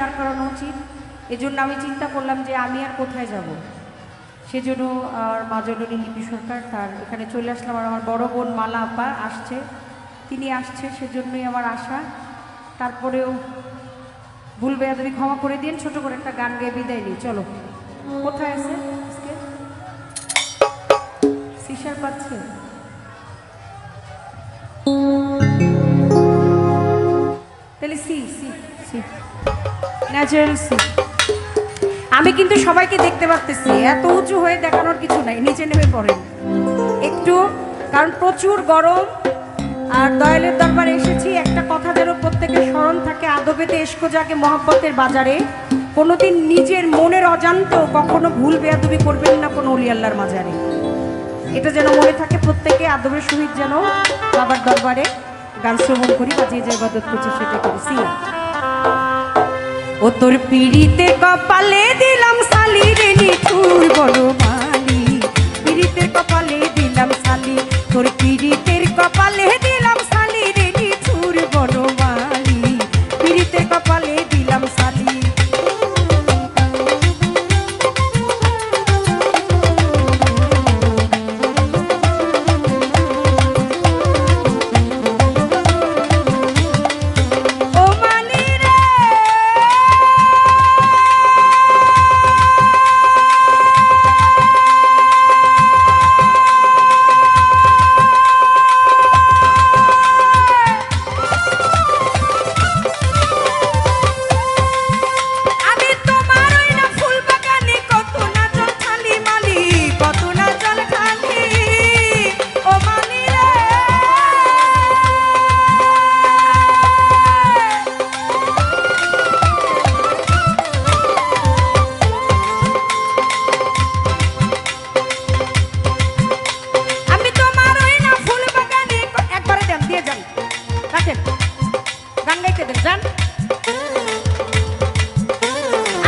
দাঁড় করানো উচিত। এজন্য আমি চিন্তা করলাম যে আমি আর কোথায় যাব? সেজন্য আর মা জননী লিপি সরকার তার এখানে চলে আসলাম আর আমার বড় বোন মালা আপা আসছে। তিনি আসছে, সেজন্যই আমার আশা। তারপরেও ভুল বেয়াদবি ক্ষমা করে দিন, ছোট করে একটা গান গেয়ে বিদায় নিই। চলো, কোথায় আছে সিসার পাচ্ছে? তাহলে সি সি সি। ন্যাচারাল সি আমি কিন্তু সবাইকে দেখতে পারতেছি, এত উঁচু হয়ে দেখানোর কিছু নাই, নিচে নেমে পড়েন একটু, কারণ প্রচুর গরম, আর দয়ালের দরবারে এসেছি, একটা কথা যেন প্রত্যেকের স্মরণ থাকে আদবেতে এসকো যাকে মহাব্বতের বাজারে। কোনোদিন নিজের মনের অজান্ত কখনো ভুল বেয়াদবি করবেন না কোনো অলি আল্লাহর মাজারে। এটা যেন মনে থাকে প্রত্যেকে, আদবের সহিত যেন বাবার দরবারে গান শ্রবণ করি বা যে যে ইবাদত করছি সেটা করি। সিয়া ও তোর পিড়িতে কপালে দিলাম শালি রে নিঠুর বড় মালি পিড়িতে কপালে দিলাম শালি, তোর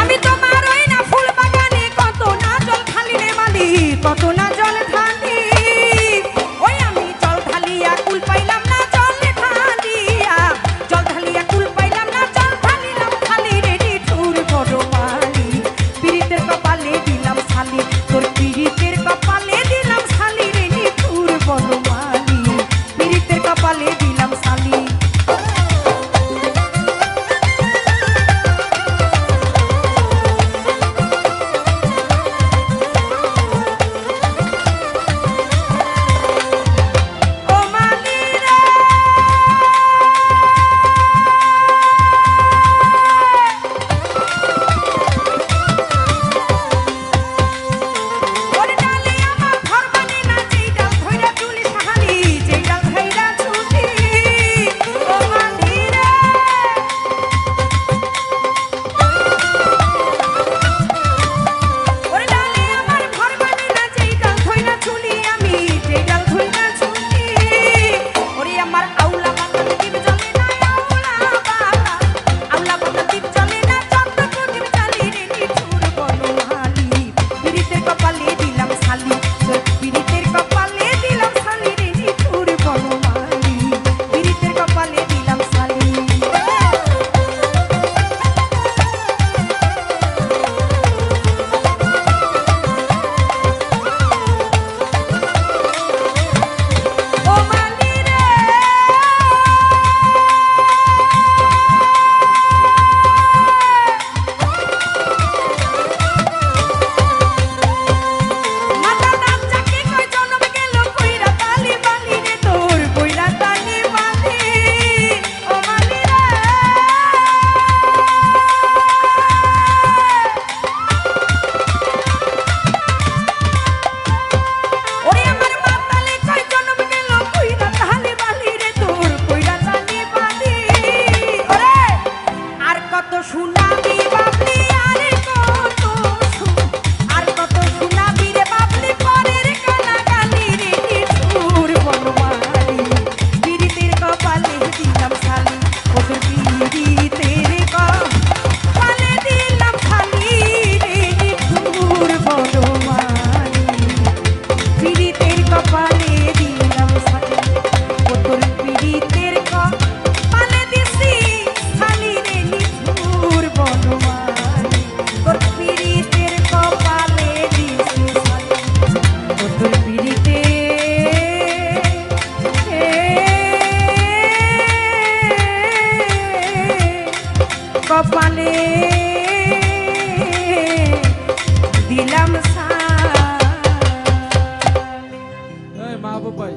আমি তোমার ওই না ফুল বাগানে কত না জল খালি কত না কপালে দিলাম মাহবুব ভাই